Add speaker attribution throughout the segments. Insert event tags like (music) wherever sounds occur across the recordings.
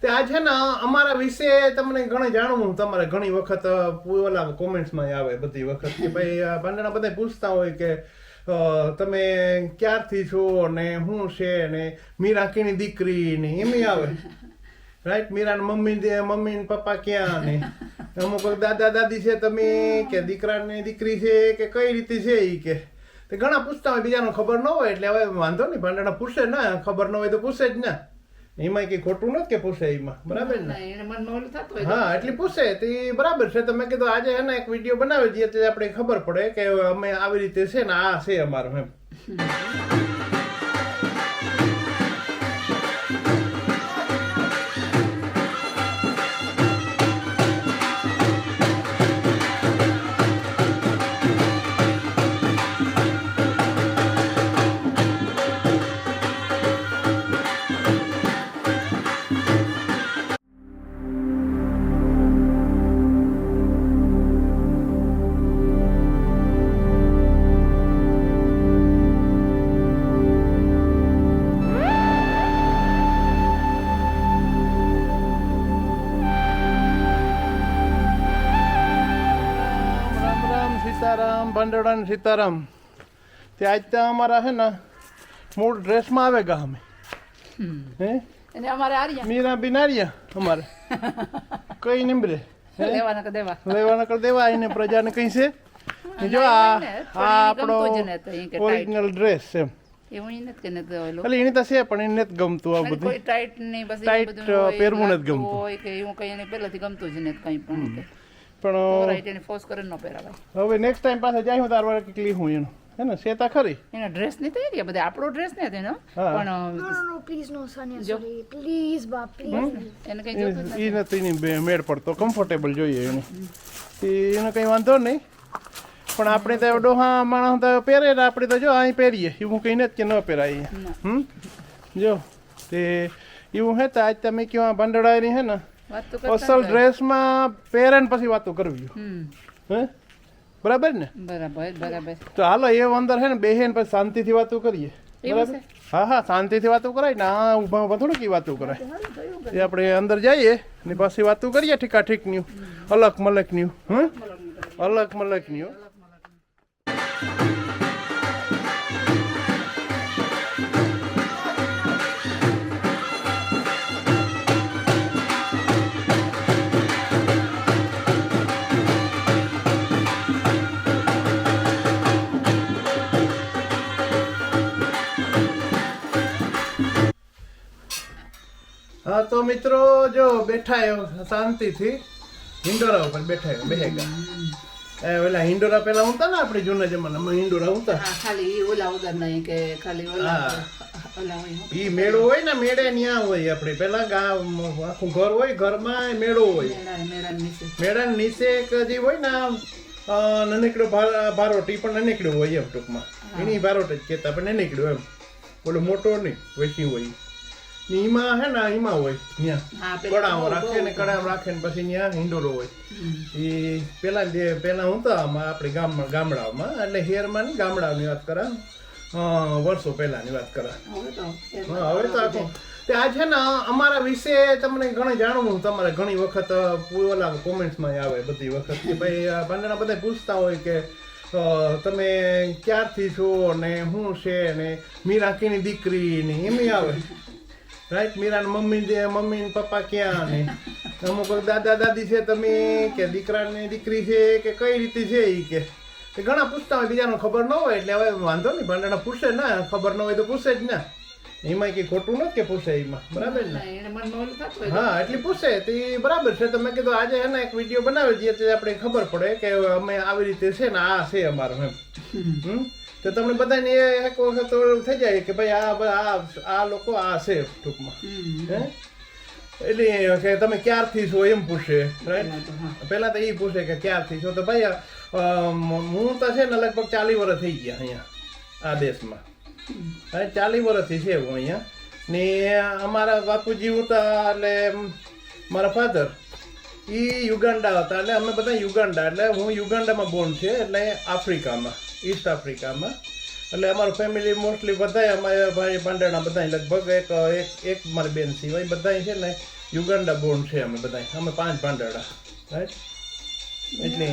Speaker 1: તે આ છે ને, અમારા વિશે તમને ઘણી જાણવું તમારે ઘણી વખત ઓલા કોમેન્ટ્સમાં આવે બધી વખત કે ભાઈ ભાંડણા બધા પૂછતા હોય કે તમે ક્યારથી છો ને શું છે ને મીરા કેની દીકરી ને એમ આવે. રાઈટ મીરા મમ્મી મમ્મી ને પપ્પા ક્યાં ને? અમુક દાદા, દાદી છે, તમે કે દીકરા ને દીકરી છે કે કઈ રીતે છે એ કે. તે ઘણા પૂછતા હોય, બીજાનો ખબર ન હોય, એટલે હવે વાંધો નહીં ભાંડણા પૂછે ને, ખબર ન હોય તો પૂછે જ ને. એમાં કઈ ખોટું નથી કે પૂછે એમાં બરાબર ને? હા એટલી પૂછે તે બરાબર છે. તો મેં કીધું આજે હે ને એક વીડિયો બનાવી દઈએ તો આપણે ખબર પડે કે અમે આવી રીતે છે ને આ છે અમારું એમ. (laughs) ભંડોળા ને સીતારામ. તે આજ ત્યાં અમારા છે ને મૂળ ડ્રેસમાં આવે ગા અમે. હે?
Speaker 2: એને અમારે આર્યા.
Speaker 1: મીરા બિનારિયા અમારે. (laughs) કઈ નિમરે? હે?
Speaker 2: લેવાના દેવા?
Speaker 1: લેવાના કર દેવા? એને પ્રજાને કઈ છે? જો આ આપણો. ઓરિજિનલ ડ્રેસ છે એટલે એની તો છે પણ એને નથી ગમતું આ બધું.
Speaker 2: કોઈ ટાઈટ નહીં બસ
Speaker 1: પહેરવું નથી ગમતું.
Speaker 2: હોય કે એવું કઈ એને પહેલાથી ગમતું જ નથી કઈ પણ.
Speaker 1: પણ
Speaker 2: ફોર્સ કરીને ન પહેરાવાય.
Speaker 1: હવે નેક્સ્ટ ટાઈમ પાસે જાય હું તાર વાળા કેટલી હું એનું. હે ને સેતા ખરી?
Speaker 2: એના ડ્રેસની તૈયારી બધા આપણો ડ્રેસ ને
Speaker 1: તેનો.
Speaker 2: પણ
Speaker 3: no, Sonia,
Speaker 2: Jo.
Speaker 3: sorry. Please, ba, please.
Speaker 2: એને કઈ જોતું નથી
Speaker 1: એ
Speaker 2: નથી.
Speaker 1: મેળ પડતો. કમ્ફર્ટેબલ જોઈએ એને. તે એનો કંઈ વાંધો નહીં. પણ આપણે તો ડોહા માણસ તો પહેરે આપણે તો જો અહીં પહેરીએ. એવું કંઈ નથી કે ન પહેરાય હમ? જો તે એવું હે તો આજ તમે કેવા ભંડળાની હે ને અસલ ડ્રેસમાં પહેરે ને પછી વાતો કરવી. હે? બરાબર ને?
Speaker 2: બરાબર બરાબર.
Speaker 1: તો હાલો એ અંદર હે ને બેહે ને પછી શાંતિથી વાતો કરીએ. બરાબર? હા હા શાંતિથી વાતો કરાય ને આ ઊભા ઊભા થોડું કઈ વાતો કરાય. એ આપણે અંદર જઈએ ને પાછી વાતો કરીએ ઠીકા ઠીકની અલગ મલક ન્યુ હં? અલગ મલકની હો. હા તો મિત્રો જો બેઠા એ શાંતિથી. હિંડોરા ઉપર બેઠા એ બેહેગા એ ઓલા હિંડોરા પેલા ઊંતા ને આપણે જૂના જમાનામાં હિંડોરા ઉતા
Speaker 2: હા ખાલી ઈ ઓલા ઉદર નહીં કે ખાલી ઓલા
Speaker 1: ઈ મેળો હોય ને મેળે ન્યા હોય આપણે. પેલા ગામ આખું ઘર હોય ઘરમાં મેળો હોય.
Speaker 2: મેળા નીચે.
Speaker 1: એક જે હોય ને ભાર- ભારોટ ઈ પણ નનકડો હોય એમ ટૂંકમાં. એની ભારોટ જ કહેતા પણ નનકડો એમ. ઓલો મોટો નહીં વૈસી હોય. ને હે ને ઈમાં હોય ન્યા.
Speaker 2: હા
Speaker 1: રાખે ને કડામ રાખે ને પછી ત્યાં હિંડોરો હોય. એ પેલા જે પેલા હું તો આમાં આપણે ગામમાં ગામડાઓમાં એટલે શહેરમાં નહીં ગામડાની વાત કરા. વર્ષો પહેલાની વાત કરા.
Speaker 2: હવે તો
Speaker 1: હા આ છે ને અમારા વિશે તમને ઘણું જાણવું તમારે ઘણી વખત ઓલા કોમેન્ટ્સમાં આવે બધી વખત કે ભાઈ આ ભાંડણા બધા પૂછતા હોય કે તમે ક્યારથી છો ને શું છે ને મીરાકીની દીકરી ને એમ આવે. રાઈટ મીરાના મમ્મી દે મમ્મી ને પપ્પા ક્યાં ને? અમુક દાદા દાદી છે તમે કે દીકરા ને દીકરી છે કે કઈ રીતે છે એ કે. તે ઘણા પૂછતા હોય બીજાનો ખબર ન હોય એટલે હવે વાંધો નહીં ભાંડણા પૂછે ના ખબર ન હોય તો પૂછે જ ના. એમાં કઈ ખોટું નથી કે પૂછે એમાં બરાબર ને? હા એટલી પૂછે તે બરાબર છે. તો મેં કીધું આજે એના એક વીડિયો બનાવી દઈએ તો આપણે ખબર પડે કે અમે આવી રીતે છે ને આ છે અમારું એમ. હમ? તો તમને બધાને એ એક વખત થઈ જાય કે ભાઈ આ આ આ લોકો આ છે ટૂંકમાં. હે? એટલે કે તમે ક્યારથી છો એમ પૂછે
Speaker 2: પેલા તો હા.
Speaker 1: પહેલા તો એ પૂછે કે ક્યારથી છો? તો ભાઈ હું તો છે ને લગભગ ચાલી વર્ષ થઈ ગયા અહીંયા આ દેશમાં. હવે ચાલી વર્ષથી છે હું અહીંયા. ને અમારા બાપુજી હતા એટલે મારા ફાધર એ યુગાન્ડા હતા. એટલે અમે બધા યુગાન્ડા એટલે હું યુગાન્ડામાં બોર્ન છે એટલે આફ્રિકામાં. ઈસ્ટ આફ્રિકામાં. એટલે અમારું ફેમિલી મોસ્ટલી બધાય અમારે ભાઈ પાંડેણા બધાય લગભગ એક એક એક મારી બેન સિવાય બધાય છે ને યુગાન્ડા બોર્ન છે અમે બધાય. અમે પાંચ પાંડેડા. રાઈટ એટલે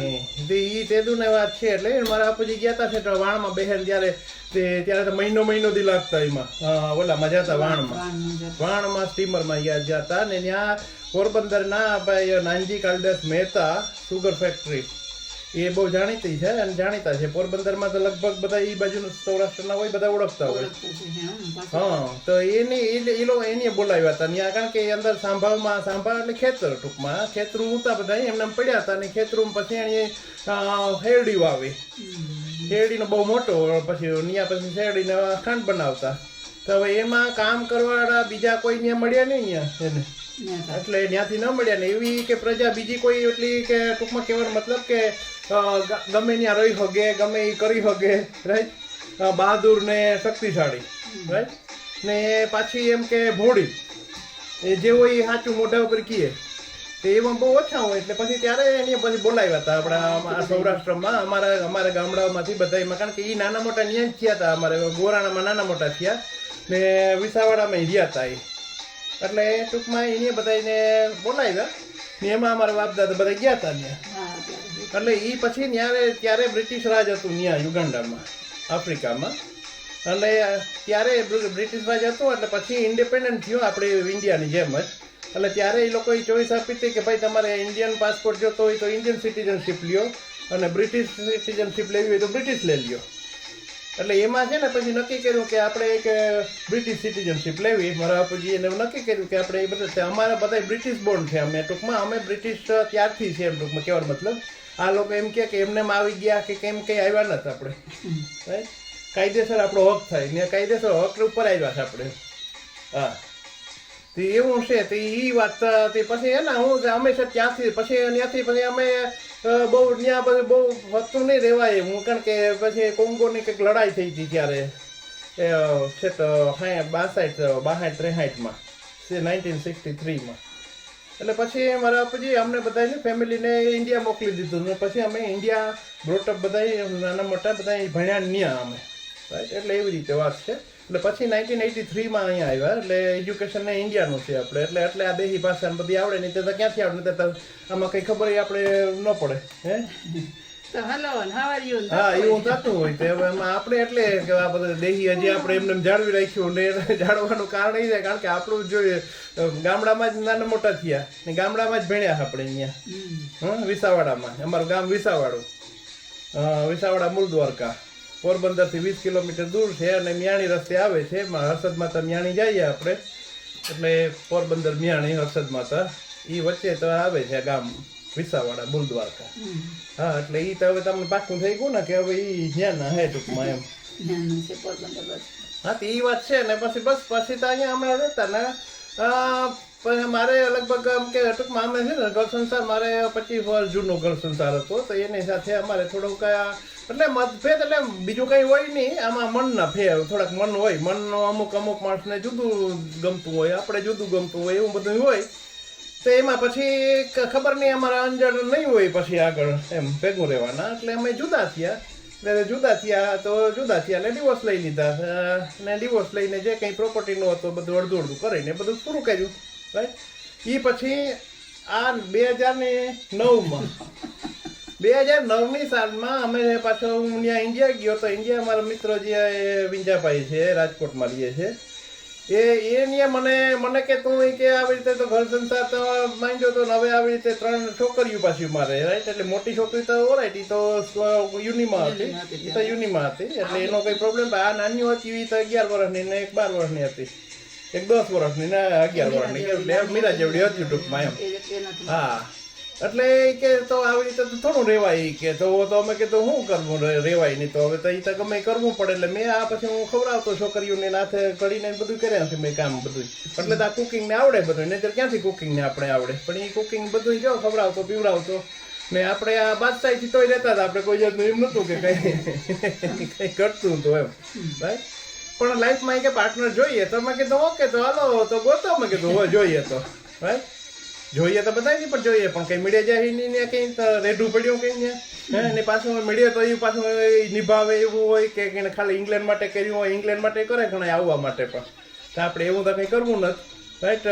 Speaker 1: તે ઈ ને વાત છે એટલે મારા બાપુજી ગયા હતા છે તો વાણમાં બહેન ત્યારે તે ત્યારે તો મહિનો મહિનો થી લાગતા એમાં. ઓલામાં જતા વાણમાં.
Speaker 2: વાણમાં
Speaker 1: વાણમાં સ્ટીમરમાં ગયા જતા ને ત્યાં પોરબંદરના ભાઈ નાનજી કાલિદાસ મહેતા સુગર ફેક્ટરી એ બહુ જાણીતી છે અને જાણીતા છે. પોરબંદરમાં તો લગભગ બધા એ બાજુનું સૌરાષ્ટ્રના હોય બધા ઓળખતા હોય. હા તો એની એ લોકો એને બોલાવ્યા હતા. ત્યાં કારણ કે અંદર સાંભાળમાં સાંભાળ એટલે ખેતર ટૂંકમાં. ખેતરું હતા બધા એમને પડ્યા હતા અને ખેતરું પછી એને શેરડી વાવી. શેરડીનો બહુ મોટો પછી ત્યાં પછી શેરડીને ખાંડ બનાવતા. તો હવે એમાં કામ કરવાવાળા બીજા કોઈ ત્યાં મળ્યા નહીં ત્યાં એને. એટલે ત્યાંથી ન મળ્યા ને એવી કે પ્રજા બીજી કોઈ એટલી કે ટૂંકમાં કહેવાનો મતલબ કે ગમે ત્યાં રહી હગે ગમે એ કરી હગે રાઈટ બહાદુર ને શક્તિશાળી રાઈટ ને પાછી એમ કે ભોળી. એ જે હોય એ સાચું મોઢા ઉપર કીએ તો એમાં બહુ ઓછા હોય એટલે પછી ત્યારે એને પછી બોલાવ્યા હતા આપણા સૌરાષ્ટ્રમાં અમારા અમારા ગામડાઓમાંથી બધા એમાં કારણ કે એ નાના મોટા ન્યાય જ થયા હતા અમારે ગોરાણામાં નાના મોટા થયા ને વિસાવાડામાં રહ્યા હતા એ એટલે ટૂંકમાં એને બધાને બોલાવ્યા. ને એમાં અમારા બાપ દાદા બધા ગયા હતા ત્યાં. એટલે એ પછી ત્યારે ત્યારે બ્રિટિશ રાજ હતું ત્યાં યુગાન્ડામાં આફ્રિકામાં. એટલે ત્યારે બ્રિટિશ રાજ હતું એટલે પછી ઇન્ડિપેન્ડન્ટ થયો આપણે ઇન્ડિયાની જેમ જ. એટલે ત્યારે એ લોકોએ ચોઈસ આપી હતી કે ભાઈ તમારે ઇન્ડિયન પાસપોર્ટ જોતો હોય તો ઇન્ડિયન સિટીઝનશીપ લ્યો અને બ્રિટિશ સિટીઝનશીપ લેવી હોય તો બ્રિટિશ લઈ લ્યો. એટલે એમાં છે ને પછી નક્કી કર્યું કે આપણે એક બ્રિટિશ સિટીઝનશીપ લેવી. મારા બાપુજીએ એને નક્કી કર્યું કે આપણે એ બધા અમારા બધા બ્રિટિશ બોર્ન છે અમે ટૂંકમાં. અમે બ્રિટિશ ત્યારથી છે એમ ટૂંકમાં. કહેવાનો મતલબ, આ લોકો એમ કે એમને આવી ગયા કે કેમ કંઈ આવ્યા નથી આપણે? કાયદેસર આપણો હક થાય. ને કાયદેસર હક ઉપર આવ્યા છે આપણે. હા. તે એવું છે. તે એ વાત, તે પછી એના હું હંમેશા ત્યાંથી, પછી ત્યાંથી પછી અમે બહુ ત્યાં પછી બહુ વસ્તુ નહીં રહેવાય. હું કારણ કે પછી કોંગોની કંઈક લડાઈ થઈ હતી ત્યારે. એ, છે તો હા બાસાઠ બાસાઠ ત્રેસાઠમાં. Nineteen sixty થ્રીમાં. એટલે પછી મારા પછી અમને બધાને ફેમિલીને ઇન્ડિયા મોકલી દીધું ને પછી અમે ઇન્ડિયા બ્રોટઅપ બધા નાના મોટા બધા ભણ્યા ન્યા અમે. રાઈટ એટલે એવી રીતે વાત છે. એટલે પછી નાઇન્ટીન એટી થ્રીમાં અહીંયા આવ્યા એટલે એજ્યુકેશન ને ઇન્ડિયાનું છે આપણે. એટલે એટલે આ દેહી ભાષા બધી આવડે નહીં તો ક્યાંથી આવડે? તો આમાં કંઈ ખબર આપણે ન પડે હે?
Speaker 2: તો hello and how are you?
Speaker 1: હા એવું થતું હોય તો એમાં આપણે એટલે કે આ બધું દેહી હજી આપણે એમને જાળવી રાખ્યું ને કારણ એ છે કારણ કે આપણું જોઈએ ગામડામાં જ નાના મોટા થયા ને ગામડામાં જ ભણ્યા આપણે અહીંયા. હા વિસાવાડામાં. અમારું ગામ વિસાવાડું. વિસાવાડા મૂળ દ્વારકા. પોરબંદરથી વીસ કિલોમીટર દૂર છે અને મ્યાણી રસ્તે આવે છે. એમાં હર્ષદ માતા મ્યાણી જઈએ આપણે. એટલે પોરબંદર મ્યાણી હર્ષદ માતા એ વચ્ચે તો આવે છે ગામ વિસાવાડા બુલ દ્વારકા હા એટલે ઈ તો હવે તમને પાકું થઈ ગયું ને કે હવે એ જ્ઞાન હે ટૂંકમાં એમ. હા તો એ વાત છે ને પછી બસ પછી તો અહીંયા અમે રહેતા ને પણ મારે લગભગ આમ કે ટૂંકમાં અમે છે ને ઘર સંસાર મારે પચીસ વર્ષ જૂનો ઘર સંસાર હતો તો એની સાથે અમારે થોડુંક આ એટલે મતભેદ એટલે બીજું કંઈ હોય નહીં. આમાં મનના ફેર થોડાક મન હોય. મનનો અમુક અમુક માણસને જુદું ગમતું હોય, આપણે જુદું ગમતું હોય, એવું બધું હોય. તો એમાં પછી ખબર નહીં, અમારા અંજળ નહીં હોય પછી આગળ એમ ભેગું રહેવાના. એટલે અમે જુદા થયા. એટલે જુદા થયા, તો જુદા થયા એટલે ડિવોર્સ લઈ લીધા. ને ડિવોર્સ લઈને જે કંઈ પ્રોપર્ટીનું હતું, બધું અડધું અડધું કરીને બધું પૂરું કર્યું. રાઈટ એ પછી આ બે હજાર ને નવમાં બે હજાર નવની સાલમાં અમે પાછો હું ત્યાં ઇન્ડિયા ગયો તો ઇન્ડિયા મારા મિત્ર જે વિંજાભાઈ છે રાજકોટમાં રહીએ છે. એ એ મને મને કે તું કે આવી રીતે તો ઘર સંસાર તો માંડ્યો તો હવે આવી રીતે ત્રણ છોકરીઓ પાછી મારે રાઈટ એટલે મોટી છોકરી તો ઓરાઈટ એ તો યુનિમાં હતી. એ તો યુનિમાં હતી એટલે એનો કોઈ પ્રોબ્લેમ આ નાની હતી એ તો અગિયાર વર્ષની ને એક બાર વર્ષની હતી. એક દસ વર્ષની ને અગિયાર વર્ષની. મીરા જેવડી હતી ટૂંકમાં એમ. હા. એટલે કે તો આવી રીતે તો થોડું રેવાય કે તો તો અમે કીધું શું કરવું રેવાય નહીં તો. હવે તો એ તો ગમે કરવું પડે, એટલે મેં આ પછી હું ખવડાવતો છોકરીઓને નાથે કરીને બધું કર્યા છે મેં કામ બધું. એટલે આ કુકિંગને આવડે બધું નહીં ક્યાંથી કુકિંગને આપણે આવડે? પણ એ કુકિંગ બધું જો ખવડાવતો, પીવડાવતો. ને આપણે આ બાદશાહીથી તોય રહેતા હતા, આપણે કોઈ જાતનું એમ નહોતું કે કંઈ કંઈ કરતું હતું એમ રાઈટ પણ લાઈફમાં કે પાર્ટનર જોઈએ, તો મેં કીધું, ઓકે, તો હાલો, તો ગોતો. મેં કીધું હોય જોઈએ તો. રાઈટ જોઈએ તો બધા નહીં, પણ જોઈએ. પણ કઈ મીડિયા જાય ને કઈ રેઢું પડ્યું કઈ ને? હે પાછું મીડિયા તો એ પાછું નિભાવે એવું હોય કે ખાલી ઇંગ્લેન્ડ માટે કર્યું હોય ઇંગ્લેન્ડ માટે કરે, ઘણા આવવા માટે પણ. તો આપણે એવું તો કંઈ કરવું નથી. રાઈટ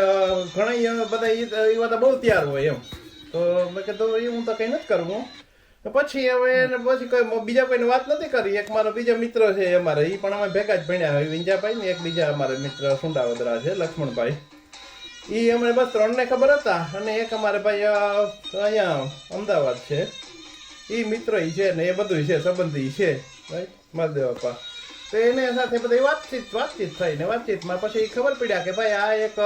Speaker 1: ઘણા બધા એવા તો બહુ તૈયાર હોય એમ. તો મેં કીધું હું તો કંઈ નથી કરવું પછી હવે એને પછી કોઈ બીજા કોઈને વાત નથી કરી. એક મારો બીજો મિત્ર છે અમારે એ પણ અમે ભેગા જ ભણ્યા હોય, વિંજાભાઈ ને એક બીજા અમારા મિત્ર, સુંડાવદરા છે, લક્ષ્મણભાઈ. એ અમને બસ ત્રણને ખબર હતા અને એક અમારે ભાઈ અહીંયા અમદાવાદ છે. એ મિત્ર છે ને એ બધું છે, સંબંધી છે રાઈટ મહાદેવ બાપા. તો એને સાથે બધી વાતચીત વાતચીત થઈ ને વાતચીતમાં પછી ખબર પડ્યા કે ભાઈ આ એક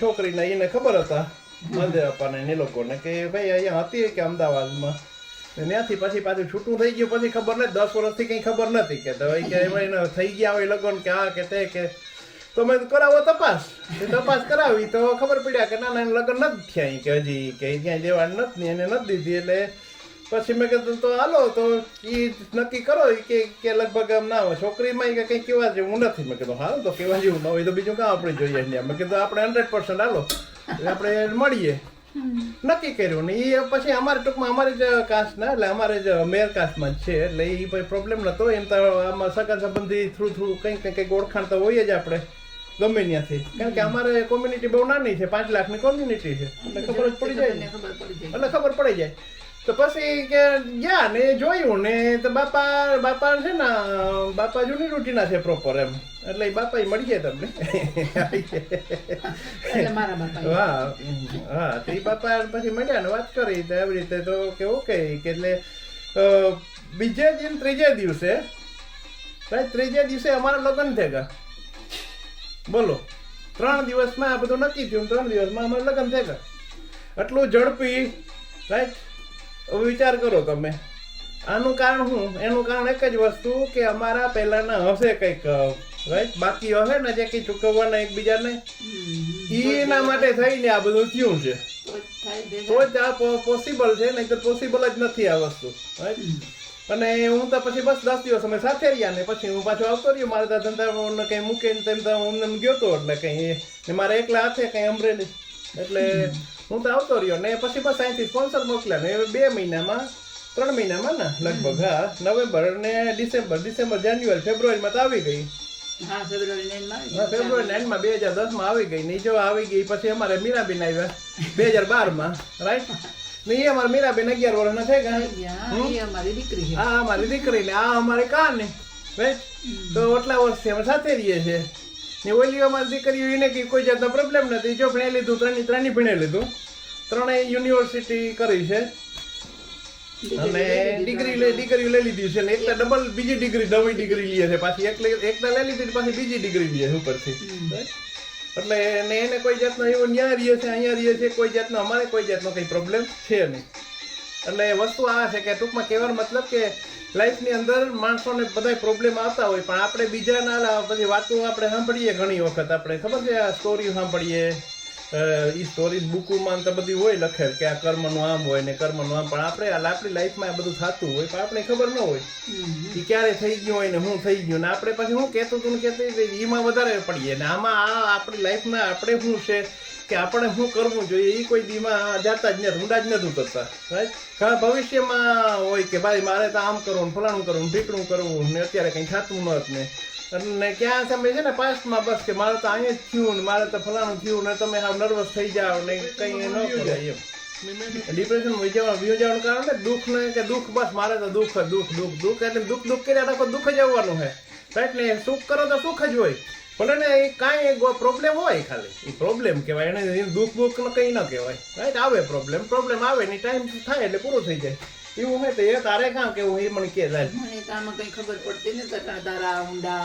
Speaker 1: છોકરીને એને ખબર હતા મહાદેવ બાપાને એ લોકોને કે ભાઈ અહીંયા હતી કે અમદાવાદમાં. ત્યાંથી પછી પાછું છૂટું થઈ ગયું, પછી ખબર નથી, દસ વર્ષથી કંઈ ખબર નથી કે તો કે એમાં થઈ ગયા હોય લગ્ન કે આ કે તે કે તો મેં કરાવો તપાસ. તપાસ કરાવી તો ખબર પડ્યા કે ના ના એને લગ્ન નથી થયા કે હજી કે ક્યાંય દેવાણ નથી એને નથી દીધી એટલે પછી મેં કીધું તો હાલો તો એ નક્કી કરો કે કે લગભગ આમ ના હોય. છોકરીમાં કે કંઈ કેવા જેવું નથી. મેં કીધું, હાલો તો કેવા જેવું ન હોય તો બીજું કાં આપણે જોઈએ મેં કીધું, આપણે હંડ્રેડ પર્સન્ટ હાલો. આપણે મળીએ. નક્કી કર્યું ને એ પછી અમારે ટૂંકમાં અમારે જ કાસ્ટના એટલે અમારે જ મેર કાસ્ટમાં જ છે, એટલે એ ભાઈ પ્રોબ્લેમ નતો. એમ તો આમાં સગા સંબંધી થ્રુ થ્રુ કંઈક ને કંઈક ઓળખાણ તો હોય જ આપણે, ગમે ત્યાંથી. કારણ કે અમારે કોમ્યુનિટી બહુ નાની છે, પાંચ લાખની કોમ્યુનિટી છે. એટલે ખબર જ પડી જાય એટલે ખબર પડી જાય. તો પછી કે ગયા ને જોયું ને તો બાપા બાપા છે ને બાપા જૂની રૂટીના છે પ્રોપર એમ. એટલે બાપા મળી જાય તમને. હા હા તો એ બાપા પછી મળ્યા ને વાત કરી તો એવી રીતે તો કે ઓકે કે એટલે બીજે દિન ત્રીજે દિવસે ત્રીજે દિવસે અમારા લગ્ન થઈ ગયા બોલો ત્રણ દિવસમાં આ બધું નક્કી થયું ત્રણ દિવસમાં અમારા લગ્ન થયા. આટલું ઝડપી રાઈટ હવે વિચાર કરો તમે. આનું કારણ શું? એનું કારણ એક જ વસ્તુ કે અમારા પહેલાના હશે કંઈક રાઈટ બાકી હશે ને જે કંઈ ચૂકવવાના એકબીજાને એના માટે થઈને આ બધું થયું છે.
Speaker 2: તો જ
Speaker 1: આ પોસિબલ છે નહીં તો પોસિબલ જ નથી આ વસ્તુ રાઈટ અને હું તો પછી બસ દસ દિવસ અમે સાથે રહ્યા ને પછી હું પાછો આવતો રહ્યો. મારે ત્યાં ધંધા કંઈ મૂકીને તેમ તો હું ગયો તો એટલે કંઈ મારે એકલા હાથે કંઈ અમરેલી. એટલે હું તો આવતો રહ્યો ને પછી બસ અહીંથી સ્પોન્સર મોકલ્યા ને બે મહિનામાં ત્રણ મહિનામાં ને લગભગ હા નવેમ્બર ને ડિસેમ્બર ડિસેમ્બર જાન્યુઆરી ફેબ્રુઆરીમાં તો આવી ગઈ.
Speaker 2: હા ફેબ્રુઆરી nine માં આવી
Speaker 1: હા ફેબ્રુઆરી એન્ડમાં બે હજાર દસમાં આવી ગઈ ને જો આવી ગઈ પછી અમારે મીરાબેન આવ્યા બે હજાર બારમાં રાઈટ નહીં એ અમારે મીરાબેન અગિયાર વર્ષના થઈ ગયા.
Speaker 2: ગયા. હા, અમારી દીકરી ને
Speaker 1: આ અમારે દીકરી ને કાની રાઈટ તો એટલા વર્ષથી અમે સાથે રહીએ છીએ. ને ઓલી અમારી દીકરીઓ એને કે કોઈ જાતનો પ્રોબ્લેમ નથી. જો ભણી લીધું ત્રણેય ત્રણેય ભણી લીધું. ત્રણેય યુનિવર્સિટી કરી છે. અને ડિગ્રી લઈ ડિગ્રી લઈ લીધી છે ને એક ડબલ બીજી ડિગ્રી નવી ડિગ્રી લે છે. પાછી એક લઈ- લઈ લીધી પાછી બીજી ડિગ્રી લે છે ઉપરથી. એટલે ને એને કોઈ જાતનો એવો ન્યા રહીએ છે અહીંયા રહીએ છે કોઈ જાતનો અમારે કોઈ જાતનો કંઈ પ્રોબ્લેમ છે નહીં. એટલે વસ્તુ આ છે કે ટૂંકમાં કહેવાનો મતલબ કે લાઈફની અંદર માણસોને બધાય પ્રોબ્લેમ આવતા હોય પણ આપણે બીજાના બધી વાતો આપણે સાંભળીએ ઘણી વખત. આપણે ખબર છે આ સ્ટોરી સાંભળીએ એ સ્ટોરી બુકમાં તો બધી હોય લખેલ કે આ કર્મનું આમ હોય ને કર્મનું આમ પણ આપણે આ આપણી લાઈફમાં આ બધું થતું હોય પણ આપણે ખબર ન હોય. એ ક્યારે થઈ ગયું હોય ને હું થઈ ગયું ને આપણે પછી હું કહેતું હતું ને કહેતી હતી, એમાં વધારે પડીએ ને આમાં આ આપણી લાઈફમાં આપણે શું છે? કે આપણે શું કરવું જોઈએ? એ કોઈ દીમાં જાતા જ નથી ઊંડા જ નથી ઉતરતા રાઈટ ઘણા ભવિષ્યમાં હોય કે ભાઈ મારે તો આમ કરવું ફલાણું કરવું ઢીકણું કરવું ને અત્યારે કંઈ થતું નહોત ને. અને ક્યાં સમય છે ને પાસ્ટમાં બસ કે મારે તો અહીંયા જ થયું ને મારે તો ફલાણું થયું ને તમે હાવ નર્વસ થઈ જાઓ ને કંઈ ન કરાય એમ. ડિપ્રેશન વિજાવાનું જવાનું કારણ ને દુઃખ ને કે દુઃખ બસ મારે તો દુઃખ દુઃખ દુઃખ દુઃખ. એટલે દુઃખ દુઃખ કર્યા રાખો દુઃખ જ આવવાનું છે રાઈટ ને સુખ કરો તો સુખ જ હોય. ભલે ને એ કાંઈ પ્રોબ્લેમ હોય ખાલી. એ પ્રોબ્લેમ કહેવાય. એને દુઃખ દુઃખ ને કંઈ ન કહેવાય. રાઈટ આવે પ્રોબ્લેમ પ્રોબ્લેમ આવે ને ટાઈમ થાય એટલે પૂરું થઈ જાય. એવું હોય તો એ તારે કાં કેવું એ મને કે જાય
Speaker 2: મને તો આમાં કઈ ખબર પડતી નથી. કારણ તારા ઊંડા.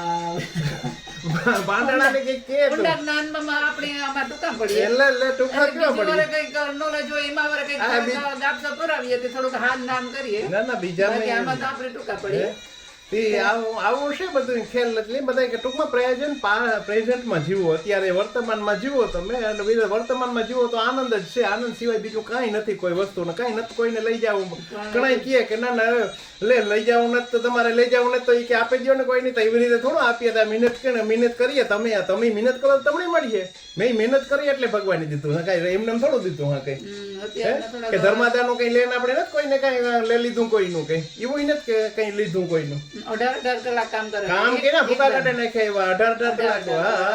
Speaker 2: (laughs)
Speaker 1: ભાંડણાને કંઈક કે
Speaker 2: ઊંડા જ્ઞાનમાં આપણે આમાં ટૂંકા પડીએ.
Speaker 1: એટલે એટલે ટૂંકા
Speaker 2: હોય એમાં વારે ગાપસા પુરાવીએ તો થોડુંક હાથ નામ કરીએ.
Speaker 1: ના ના બીજા
Speaker 2: આમાં તો આપણે ટૂંકા પડીએ.
Speaker 1: તે આવું આવું છે બધું ખેલ એટલે બધા કે ટૂંકમાં પ્રેઝન્ટ પ્રેઝન્ટમાં જીવો. અત્યારે વર્તમાનમાં જીવો તમે અને બીજા વર્તમાનમાં જીવો તો આનંદ જ છે. આનંદ સિવાય બીજું કાંઈ નથી કોઈ વસ્તુને. કાંઈ નથી કોઈને લઈ જવું. ઘણા કહે કે ના ના લે લઈ જવું નથી તો તમારે લઈ જવું નથી તો એ કે આપી દો ને કોઈ નહીં તો એવી રીતે થોડું આપીએ તો મહેનત કે મહેનત કરીએ તમે. તમે મહેનત કરો તો તમને મળીએ. મેં મહેનત કરી એટલે ભગવાને દીધું. હા કાંઈ એમને થોડું દીધું હા કઈ. કે
Speaker 2: ધર્માદા નું
Speaker 1: કે ધર્માદાનું કઈ લેન આપણે નથી કોઈને કઈ લે લીધું કોઈનું કઈ. એવું નથી કે કઈ લીધું કોઈનું.
Speaker 2: અઢાર અઢાર કલાક કામ કરે.
Speaker 1: કામ
Speaker 2: એક-
Speaker 1: કે ના
Speaker 2: એક
Speaker 1: ભૂકા કાઢે નાખે એવા? અઢાર અઢાર કલાક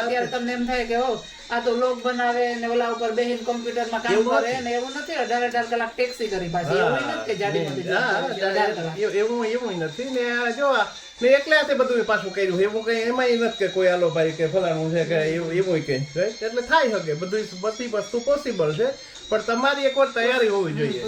Speaker 2: અત્યારે તમને એમ થાય કે હો આ તો લોક બનાવે ને ઓલા ઉપર બેહીન કોમ્પ્યુટરમાં કામ કરે. ને એવું નથી. અઢાર અઢાર કલાક ટેક્સી કરી પાછી. એવું નથી કે જાડી
Speaker 1: એ- એવું એવું નથી. ને આ જો મેં એકલા તે બધું પાછું કર્યું. એવું કઈ એમાંય નથી કે કોઈ આલો ભાઈ કે ફલાણું છે કે એવું એવું કઈ એટલે થાય શકે. બધું બધી વસ્તુ પોસિબલ છે. પણ તમારી એકવાર તૈયારી હોવી જોઈએ.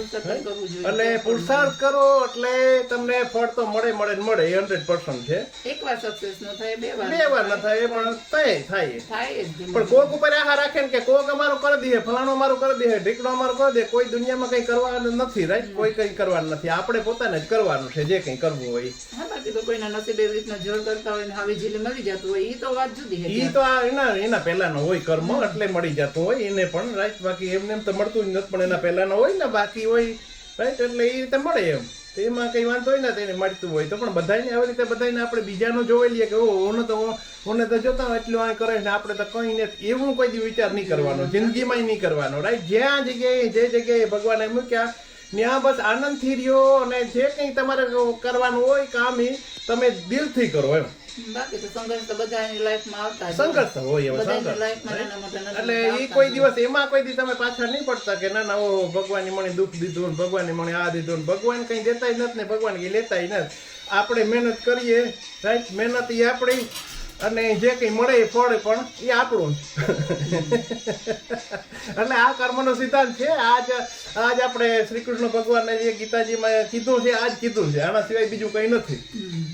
Speaker 1: એટલે પુરુષાર્થ કરો એટલે તમને ફળ તો મળે મળે ને મળે હંડ્રેડ પર્સન્ટ છે.
Speaker 2: એક વાર સક્સેસ ન થાય બે વાર
Speaker 1: બે વાર ન થાય. પણ તય થાય.
Speaker 2: થાય
Speaker 1: પણ કોક ઉપર આહા રાખે ને કે કોક અમારું કરી દે ફલાણું અમારું કરી દે ઢીકણો અમારું કરી દે કોઈ દુનિયામાં કઈ કરવાનું નથી રાઈટ કોઈ કઈ કરવાનું નથી. આપણે પોતાને જ કરવાનું છે જે કઈ કરવું હોય.
Speaker 2: હા બાકી તો કોઈના નસીબ એવી રીતના જોર કરતા હોય ને આવી જીલે મળી જતું હોય ઈ તો વાત જુદી એ
Speaker 1: ઈ તો આ એના એના પહેલાનો હોય કર્મ એટલે મળી જતું હોય એને પણ રાઈટ બાકી એમને એમ તો મળતું નથી પણ એના પહેલાના હોય ને, બાકી હોય રાઈટ એટલે એ રીતે મળે એમ. તો એમાં કંઈ વાંધો હોય ને તેને મળતું હોય તો પણ બધાને આવી રીતે બધાને આપણે બીજાનો જોઈ લઈએ કે ઓ ઓને તો ઓને તો જોતા એટલું આ કરે ને આપણે તો કઈ નથી એવું કોઈ દી વિચાર નહીં કરવાનો જિંદગીમાં નહીં કરવાનો રાઈટ જ્યાં જગ્યાએ, જે જગ્યાએ ભગવાને મૂક્યા, ત્યાં બસ આનંદથી રહ્યો અને જે કંઈ તમારે કરવાનું હોય કામ એ તમે દિલથી કરો એમ.
Speaker 2: બાકી તો સંઘર્ષ તો બધાની લાઈફમાં આવતા
Speaker 1: સંઘર્ષ તો હોય એવો સંઘર્ષ
Speaker 2: લાઈફમાં નાના મોટા નાના
Speaker 1: એટલે
Speaker 2: એ
Speaker 1: કોઈ દિવસ એમાં કોઈ દિવસ તમે પાછળ નહીં પડતા કે ના ના ઓ ભગવાનની મને દુઃખ દીધું ને ભગવાનની મને આ દીધું ને ભગવાન કઈ દેતાય નથી ને ભગવાન કઈ લેતાય નથી. આપણે મહેનત કરીએ રાઈટ? મહેનત એ આપણી અને જે કંઈ મળે એ ફળ પણ એ આપણું એટલે આ કર્મનો સિદ્ધાંત છે. આજ આજ આપણે શ્રી કૃષ્ણ ભગવાનને જે ગીતાજીમાં કીધું છે આજ કીધું છે. આના સિવાય બીજું કંઈ નથી.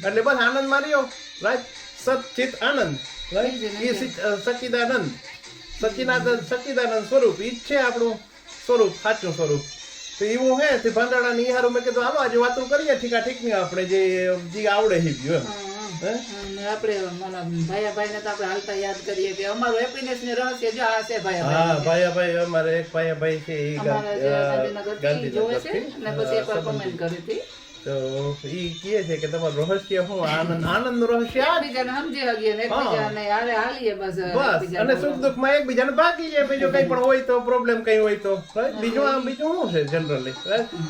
Speaker 1: એટલે બસ આનંદમાં રહ્યો રાઈટ સચિત આનંદ. રાઈટ એ સચિદાનંદ. સચ્ચિદાનંદ સચ્ચિદાનંદ સ્વરૂપ. ઈ છે આપણું સ્વરૂપ સાચું સ્વરૂપ. તો એવું હે તે ભાંડાણા ની હારું મેં કીધું હાલો આજે વાતો કરીએ ઠીકા ઠીકની આપણે જે જે આવડે હી ગયું એમ.
Speaker 2: આપણે મારા ભાઈયા ભાઈને તો આપણે હાલતા યાદ કરીએ કે અમારું હેપીનેસ ને રહસ્ય જો આ છે ભાઈયા
Speaker 1: હા ભાઈ ભાઈ અમારે એક ભાઈ ભાઈ છે ઈ
Speaker 2: અમારા જે
Speaker 1: ગાંધી-
Speaker 2: ગાંધીનગરથી જોવે છે અને પછી એકવાર કમેન્ટ કરી હતી.
Speaker 1: તો ઈ કહે છે કે તમારું રહસ્ય હું આનંદ આનંદ રહસ્ય
Speaker 2: એકબીજાને સમજી શકીએ ને એકબીજાને હારે હાલીએ બસ
Speaker 1: બસ અને સુખ દુઃખમાં એકબીજાને ભાગી જાય બીજો કઈ પણ હોય તો પ્રોબ્લેમ કઈ હોય તો. બીજું આમ બીજું શું છે જનરલી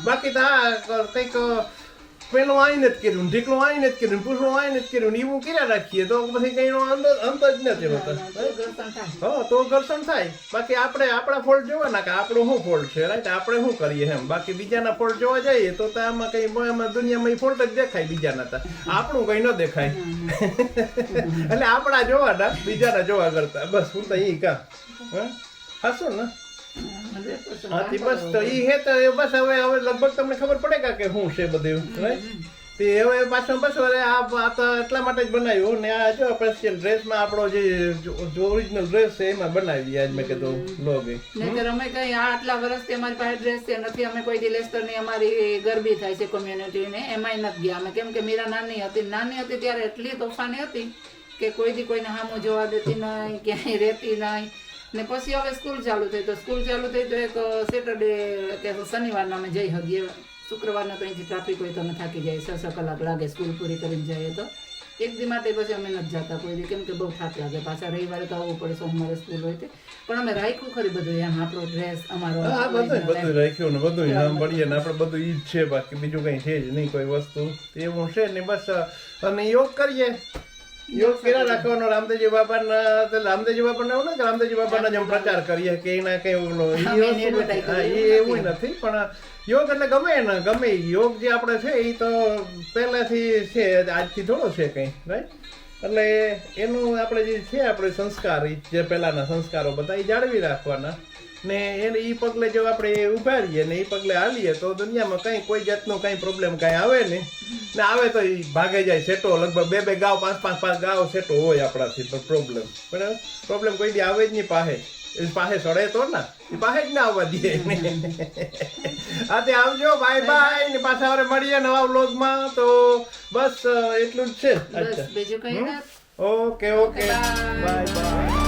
Speaker 1: બાકી તો આ કંઈક પેલું આઈને જ કર્યું ઢીકલું આઈને જ કર્યું પૂછડું આઈને જ કર્યું ને એવું કર્યા રાખીએ તો પછી કઈ નો અંત જ નથી હોતો. હા તો ઘર્ષણ થાય. બાકી આપણે આપણા ફોલ્ટ જોવાના કે આપણો શું ફોલ્ટ છે રાઈટ આપણે શું કરીએ એમ? બાકી બીજાના ફોલ્ટ જોવા જઈએ તો આમાં કઈ આમાં દુનિયામાં ફોલ્ટ જ દેખાય બીજાના તા. આપણું કઈ ન દેખાય. એટલે આપણા જોવાના બીજાના જોવા કરતા. બસ હું તો ઈ હા? હાશું ને? હાથી બસ તો ઈ હે તો બસ હવે હવે લગભગ તમને ખબર પડે કા કે શું છે બધું તે હવે પાછો બસ હવે આ તો એટલા માટે જ બનાવ્યું ને આ જો સ્પેશિયલ ડ્રેસમાં આપણો જે ઓરિજિનલ ડ્રેસ છે એમાં બનાવી આજ મેં કીધું લોગ
Speaker 2: નહીતર અમે કઈ આ આટલા વર્ષથી અમારી પાસે ડ્રેસ છે નથી અમે કોઈ દી લેસ્ટરની અમારી ગરબી થાય છે community ને એમાંય નથી ગયા. અમે કેમ કે મીરા નાની હતી નાની હતી ત્યારે એટલી તોફાની હતી કે કોઈ દી કોઈને હામો જોવા દેતી નહીં ક્યાંય રહેતી નહીં. ને પછી હવે સ્કૂલ ચાલુ થઈ તો સ્કૂલ ચાલુ થઈ તો એક સેટરડે કે શનિવારના અમે જઈ શકીએ શુક્રવારના તો અહીંથી ટ્રાફિક હોય તો અમે થાકી જાય છ છ કલાક લાગે સ્કૂલ પૂરી કરીને જઈએ તો. એક દી માટે પછી અમે નથી જતા કોઈ દી કેમ કે બહુ થાક લાગે. પાછા રવિવારે તો આવવું પડે સોમવારે સ્કૂલ હોય તે. પણ અમે રાખ્યું ખરી બધું એમ આપણો ડ્રેસ અમારો
Speaker 1: બધું રાખ્યું ને બધું સાંભળીએ ને આપણે બધું ઈ જ છે બાકી બીજું કઈ છે જ નહીં કોઈ વસ્તુ. એવું છે ને બસ અને યોગ કરીએ. યોગ કર્યા રાખવાનો રામદેવજી બાપાના તો રામદેવજી બાપાના એવું ને કે રામદેવજી બાપાના જેમ પ્રચાર કરીએ કે એના
Speaker 2: કરી
Speaker 1: ઈ એવું નથી પણ યોગ એટલે ગમે ને ગમે. યોગ જે આપણે છે એ તો પહેલાથી છે આજથી થોડો છે કઈ રાઈટ એટલે એનું આપણે જે છે આપણે સંસ્કાર જે પહેલાના સંસ્કારો બધા એ જાળવી રાખવાના. ને એને ઈ પગલે જો આપણે ઊભા રહીએ ને એ પગલે હાલીએ તો દુનિયામાં કઈ કોઈ જાતનો કઈ પ્રોબ્લેમ કઈ આવે ને ને આવે તો ઈ ભાગે જાય સેટો લગભગ બે બે ગાવ પાંચ પાંચ પાંચ ગાવ સેટો હોય આપણાથી પણ પ્રોબ્લેમ પણ પ્રોબ્લેમ કોઈ દી આવે જ નહીં પાસે એ પાસે સડે તો ને એ પાસે જ ના આવવા દે. (laughs) હા તે આવજો બાય બાય ને પાછા હવે મળીએ નવા વ્લોગમાં. તો બસ એટલું જ છે. Okay okay. Bye bye